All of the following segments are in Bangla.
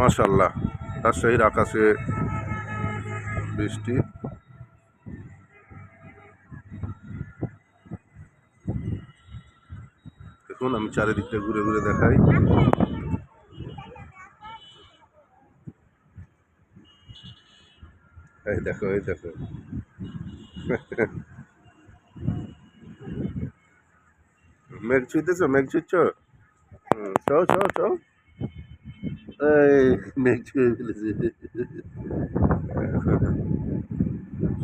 মাশাল্লাহ রাজশাহীর আকাশে বৃষ্টি। দেখুন, আমি চারিদিকটা ঘুরে ঘুরে দেখাই। এই দেখো এই দেখো। মেঘ ছুঁইতেছ? মেঘ ছুঁচ্ছ চ চ মেঘ ছুঁয়ে ফেলেছে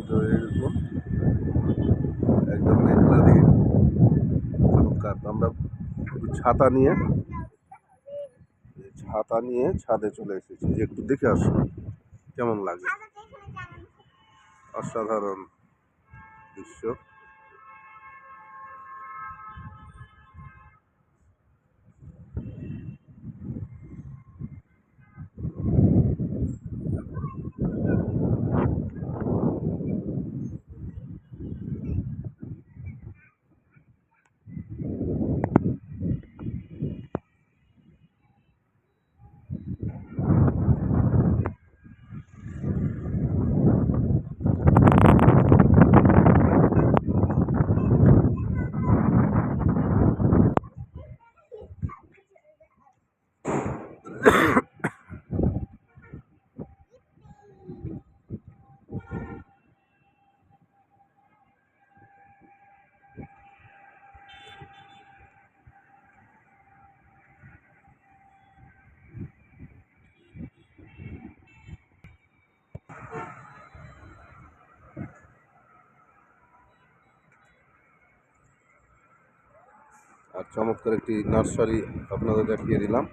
তো এরকম একদম মেঘলা দিন চমৎকার আমরা একটু ছাতা নিয়ে ছাতা নিয়ে ছাদে চলে এসেছি যে একটু দেখে আসো কেমন লাগে অসাধারণ দৃশ্য চমৎকার একটি নার্সারি আপনাদের দেখিয়ে দিলাম।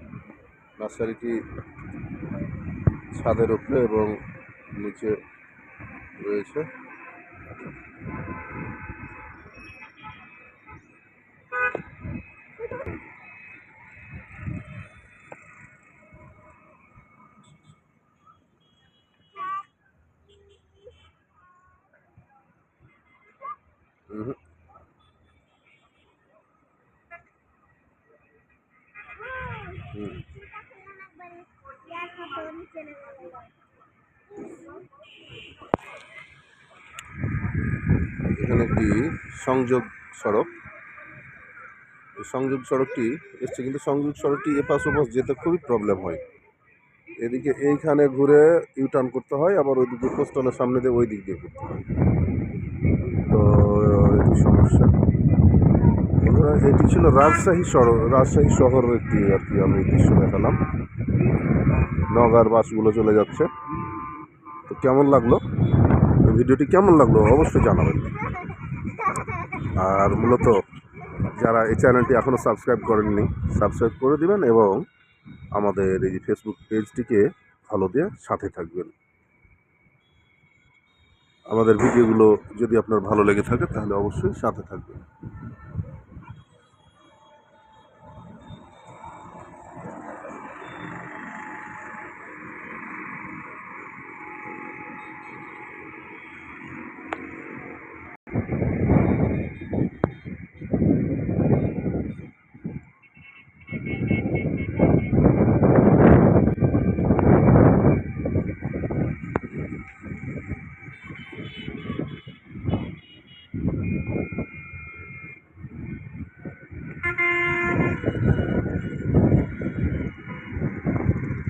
নার্সারিটি ছাদের উপরে এবং নিচে রয়েছে। এখানে একটি সংযোগ সড়ক। সংযোগ সড়কটি এসছে কিন্তু সংযোগ সড়কটি এপাশ ওপাশ যেতে খুবই প্রবলেম হয়। এদিকে এইখানে ঘুরে ইউটার্ন করতে হয়, আবার ওইদিকে পোস্টলের সামনে দিয়ে ওই দিক দিয়ে করতে হয়। তো সমস্যা। এটি ছিল রাজশাহী সড়ক, রাজশাহী শহরের একটি আর কি আমি দৃশ্য দেখালাম। নগার বাসগুলো চলে যাচ্ছে। তো কেমন লাগল? ভিডিওটি কেমন লাগল অবশ্যই জানাবেন। আর মূলত যারা এই চ্যানেলটি এখনও সাবস্ক্রাইব করেননি, সাবস্ক্রাইব করে দিবেন এবং আমাদের এই ফেসবুক পেজটিকে ভালো দিয়ে সাথে থাকবেন। আমাদের ভিডিওগুলো যদি আপনার ভালো লেগে থাকে, তাহলে অবশ্যই সাথে থাকবেন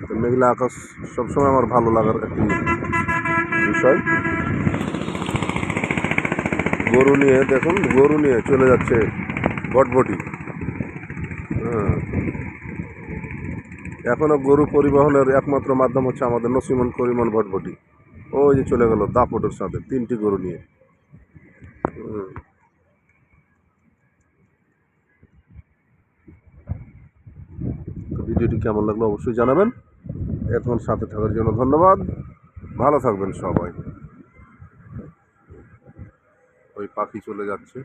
তো মেঘলা আকাশ সবসময় আমার ভালো লাগার একটি বিষয়। গরু নিয়ে, দেখুন, গরু নিয়ে চলে যাচ্ছে বটবটি। হ্যাঁ। এখনও গরু পরিবহনের একমাত্র মাধ্যম হচ্ছে আমাদের নসিমন করিমন ভটভটি ওই যে চলে গেল দাপটের সাথে, তিনটি গরু নিয়ে। ভিডিওটি কেমন লাগল অবশ্যই জানাবেন। এতক্ষণ সাথে থাকার জন্য ধন্যবাদ। ভালো থাকবেন সবাই। ওই পাখি চলে যাচ্ছে।